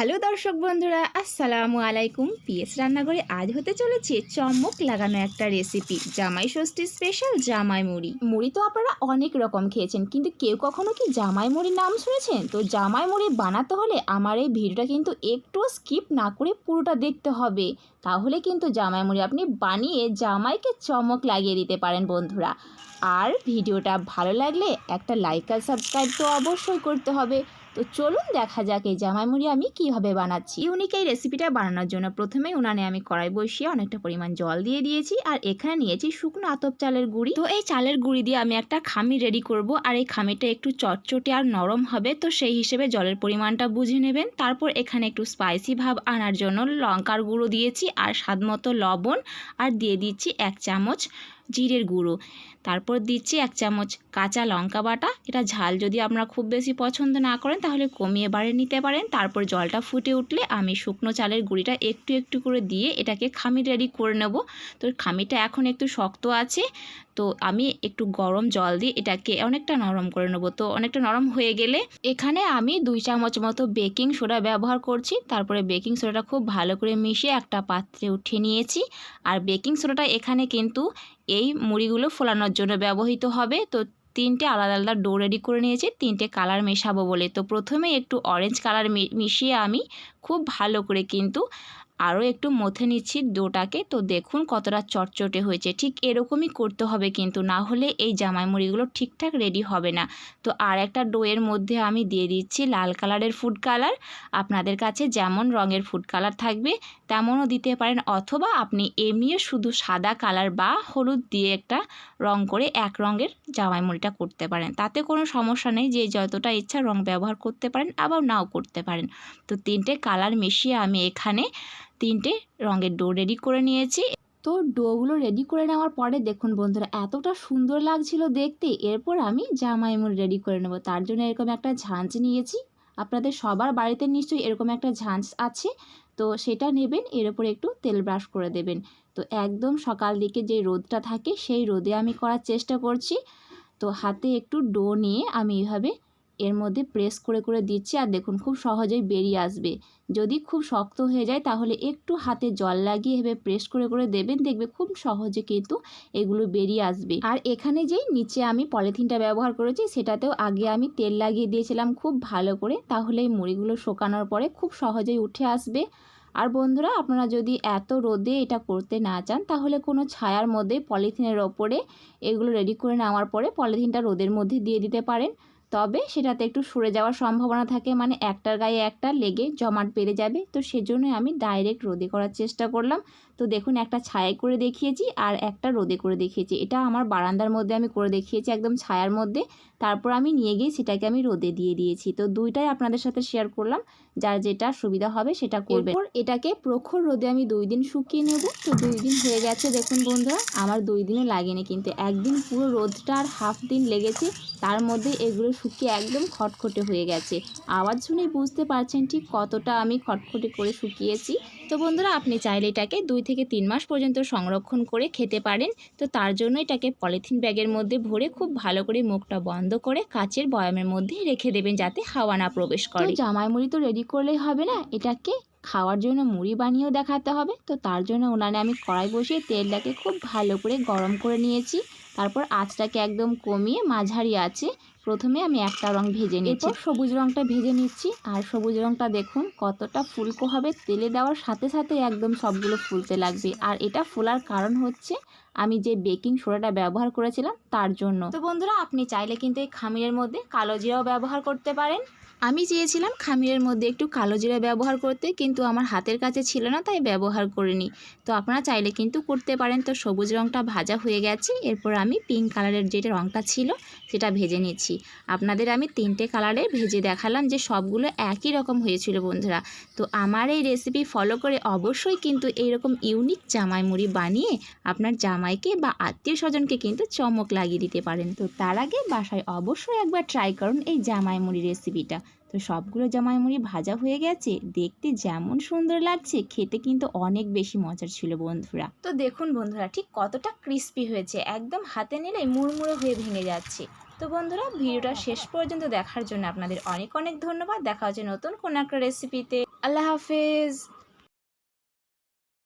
Hello দর্শক বন্ধুরা, আসসালামু আলাইকুম। পিএস রান্নাঘরে আজ হতে চলেছে চমক লাগানো একটা রেসিপি জামাই ষষ্ঠী স্পেশাল জামাই মুড়ি। মুড়ি তো আপনারা অনেক রকম খেয়েছেন, কিন্তু কেউ কখনো কি জামাই মুড়ির নাম শুনেছেন? তো জামাই মুড়ি বানাতে হলে আমার এই ভিডিওটা কিন্তু একটু স্কিপ না করে পুরোটা দেখতে হবে। তাহলে কিন্তু জামাই মুড়ি আপনি বানিয়ে জামাইকে চমক লাগিয়ে দিতে পারেন বন্ধুরা। আর ভিডিওটা ভালো লাগলে একটা লাইক আর সাবস্ক্রাইব তো অবশ্যই করতে হবে। তো চলুন দেখা যাক এই জামাই মুড়ি আমি কীভাবে বানাচ্ছি। ইউনিক এই রেসিপিটা বানানোর জন্য প্রথমেই উনানে আমি কড়াই বসিয়ে অনেকটা পরিমাণ জল দিয়ে দিয়েছি আর এখানে নিয়েছি শুকনো আতপ চালের গুঁড়ি। তো এই চালের গুঁড়ি দিয়ে আমি একটা খামি রেডি করব আর এই খামিটা একটু চটচটে আর নরম হবে, তো সেই হিসেবে জলের পরিমাণটা বুঝে নেবেন। তারপর এখানে একটু স্পাইসি ভাব আনার জন্য লঙ্কার গুঁড়ো দিয়েছি আর স্বাদ মতো লবণ আর দিয়ে দিচ্ছি এক চামচ। জিরের গুঁড়ো। তারপর দিচ্ছি এক চামচ কাঁচা লঙ্কা বাটা। এটা ঝাল যদি আপনারা খুব বেশি পছন্দ না করেন, তাহলে কমিয়ে বাড়িয়ে নিতে পারেন। তারপর জলটা ফুটে উঠলে আমি শুকনো চালের গুঁড়িটা একটু একটু করে দিয়ে এটাকে খামি রেডি করে নেব। তো খামিটা এখন একটু শক্ত আছে। তো আমি একটু গরম জল দিয়ে এটাকে অনেকটা নরম করে নেব। তো অনেকটা নরম হয়ে গেলে এখানে আমি দুই চামচ মতো বেকিং সোডা ব্যবহার করছি। তারপরে বেকিং সোডাটা খুব ভালো করে মিশিয়ে একটা পাত্রে উঠিয়ে নিয়েছি। আর বেকিং সোডাটা এখানে কিন্তু এই মুড়িগুলো ফোলানোর জন্য ব্যবহৃত হবে। তো তিনটে আলাদা আলাদা ডো রেডি করে নিয়েছি, তিনটে কালার মেশাবো বলে। তো প্রথমে একটু অরেঞ্জ কালার মিশিয়ে আমি খুব ভালো করে কিন্তু আরও একটু মথে নিচ্ছি ডোটাকে। তো দেখুন কতটা চটচটে হয়েছে। ঠিক এরকমই করতে হবে কিন্তু, না হলে এই জামাই মুড়িগুলো ঠিকঠাক রেডি হবে না। তো আর একটা ডোয়ের মধ্যে আমি দিয়ে দিচ্ছি লাল কালারের ফুড কালার। আপনাদের কাছে যেমন রঙের ফুড কালার থাকবে, তেমনও দিতে পারেন। অথবা আপনি এমনিও শুধু সাদা কালার বা হলুদ দিয়ে একটা রং করে এক রঙের জামাই মুড়িটা করতে পারেন। তাতে কোনো সমস্যা নেই, যে যতটা ইচ্ছা রং ব্যবহার করতে পারেন, আবার নাও করতে পারেন। তো তিনটে কালার মিশিয়ে আমি এখানে তিনটে রঙের ডো রেডি করে নিয়েছি। তো ডোগুলো রেডি করে নেওয়ার পরে দেখুন বন্ধুরা, এতটা সুন্দর লাগছিল দেখতে। এরপর আমি জামাই মুড়ি রেডি করে নেব। তার জন্য এরকম একটা ঝাঁঝ নিয়েছি। আপনাদের সবার বাড়িতে নিশ্চয়ই এরকম একটা ঝাঁঝ আছে। তো সেটা নেবেন, এর উপরে একটু তেল ব্রাশ করে দেবেন। তো একদম সকাল দিকে যে রোদটা থাকে, সেই রোদে আমি করার চেষ্টা করছি। তো হাতে একটু ডো নিয়ে আমি এইভাবে এর মধ্যে প্রেস করে করে দিচ্ছি আর দেখুন খুব সহজেই বেরিয়ে আসবে। যদি খুব শক্ত হয়ে যায় তাহলে একটু হাতে জল লাগিয়ে এভাবে প্রেস করে করে দেবেন, দেখবে খুব সহজে কিন্তু এগুলো বেরিয়ে আসবে। আর এখানে যেই নিচে আমি পলিথিনটা ব্যবহার করেছি সেটাতেও আগে আমি তেল লাগিয়ে দিয়েছিলাম খুব ভালো করে, তাহলে এই মুড়িগুলো শোকানোর পরে খুব সহজেই উঠে আসবে। আর বন্ধুরা, আপনারা যদি এত রোদে এটা করতে না চান তাহলে কোনো ছায়ার মধ্যে পলিথিনের ওপরে এগুলো রেডি করে নেওয়ার পরে পলিথিনটা রোদের মধ্যে দিয়ে দিতে পারেন। তবে সেটাতে একটু সরে যাওয়ার সম্ভাবনা থাকে। মানে একটার গায়ে একটা লেগে জমাট বেড়ে যাবে। তো সেজন্য আমি ডাইরেক্ট রোদে করার চেষ্টা করলাম। তো দেখুন, একটা ছায়া করে দেখিয়েছি আর একটা রোদে করে দেখিয়েছি। এটা আমার বারান্দার মধ্যে আমি করে দেখিয়েছি, একদম ছায়ার মধ্যে। তারপর আমি নিয়ে গিয়ে সেটাকে আমি রোদে দিয়ে দিয়েছি। তো দুইটাই আপনাদের সাথে শেয়ার করলাম। যার যেটা সুবিধা হবে সেটা করবে। এটাকে প্রখর রোদে আমি দুই দিন শুকিয়ে নেব। তো দুই দিন হয়ে গেছে দেখুন বন্ধুরা, আমার দুই দিনও লাগেনি। কিন্তু একদিন পুরো রোদটা আর হাফ দিন লেগেছে। তার মধ্যে এগুলো শুকিয়ে একদম খটখটে হয়ে গেছে। আওয়াজ শুনেই বুঝতে পারছেন ঠিক কতটা আমি খটখটে করে শুকিয়েছি। তো বন্ধুরা আপনি চাইলে এটাকে দুই থেকে তিন মাস পর্যন্ত সংরক্ষণ করে খেতে পারেন। তো তার জন্য এটাকে পলিথিন ব্যাগের মধ্যে ভরে খুব ভালো করে মুখটা বন্ধ করে কাচের বয়ামের মধ্যে রেখে দেবেন যাতে হাওয়া না প্রবেশ করে। জামাই মুড়ি তো রেডি করলেই হবে না? এটাকে খাওয়ার জন্য মুড়ি বানিয়েও দেখাতে হবে। তো তার জন্য উনানে আমি কড়াই বসিয়ে তেলটাকে খুব ভালো করে গরম করে নিয়েছি। তারপর আঁচটাকে একদম কমিয়ে মাঝারি আছে। প্রথমে আমি একটা রং ভেজে নিচ্ছি। সবুজ রংটা ভেজে নিচ্ছি। আর সবুজ রংটা দেখুন, কতটা ফুলকো হবে। তেলে দেওয়ার সাথে সাথে একদম সবগুলো ফুলতে লাগবে। আর এটা ফোলার কারণ হচ্ছে আমি যে বেকিং সোডাটা ব্যবহার করেছিলাম তার জন্য। তো বন্ধুরা, আপনি চাইলে কিন্তু এই খামিরের মধ্যে কালো জিরাও ব্যবহার করতে পারেন। আমি চেয়েছিলাম খামিরের মধ্যে একটু কালো জিরা ব্যবহার করতে, কিন্তু আমার হাতের কাছে ছিল না, তাই ব্যবহার করিনি। তো আপনারা চাইলে কিন্তু করতে পারেন। তো সবুজ রঙটা ভাজা হয়ে গেছে। এরপর আমি পিঙ্ক কালারের যেটা রঙটা ছিল, সেটা ভেজে নিচ্ছি। আপনাদের আমি তিনটে কালারে ভেজে দেখালাম যে সবগুলো একই রকম হয়েছিল, বন্ধুরা। তো আমার এই রেসিপি ফলো করে অবশ্যই কিন্তু এইরকম ইউনিক জামাই মুড়ি বানিয়ে আপনার জামাইকে বা আত্মীয় স্বজনকে কিন্তু চমক লাগিয়ে দিতে পারেন। তো তার আগে বাসায় অবশ্যই একবার ট্রাই করুন এই জামাই মুড়ি রেসিপিটা তো সবগুলো জামাই মুড়ি ভাজা হয়ে গেছে, দেখতে যেমন সুন্দর লাগছে, খেতে কিন্তু অনেক বেশি মজার ছিল বন্ধুরা। তো দেখুন বন্ধুরা, ঠিক কতটা ক্রিস্পি হয়েছে, একদম হাতে নিলে মুড়মুড়ে হয়ে ভেঙে যাচ্ছে। তো বন্ধুরা, ভিডিওটা শেষ পর্যন্ত দেখার জন্য আপনাদের অনেক অনেক ধন্যবাদ। দেখা হচ্ছে নতুন কোনো একটা রেসিপিতে আল্লাহ হাফেজ।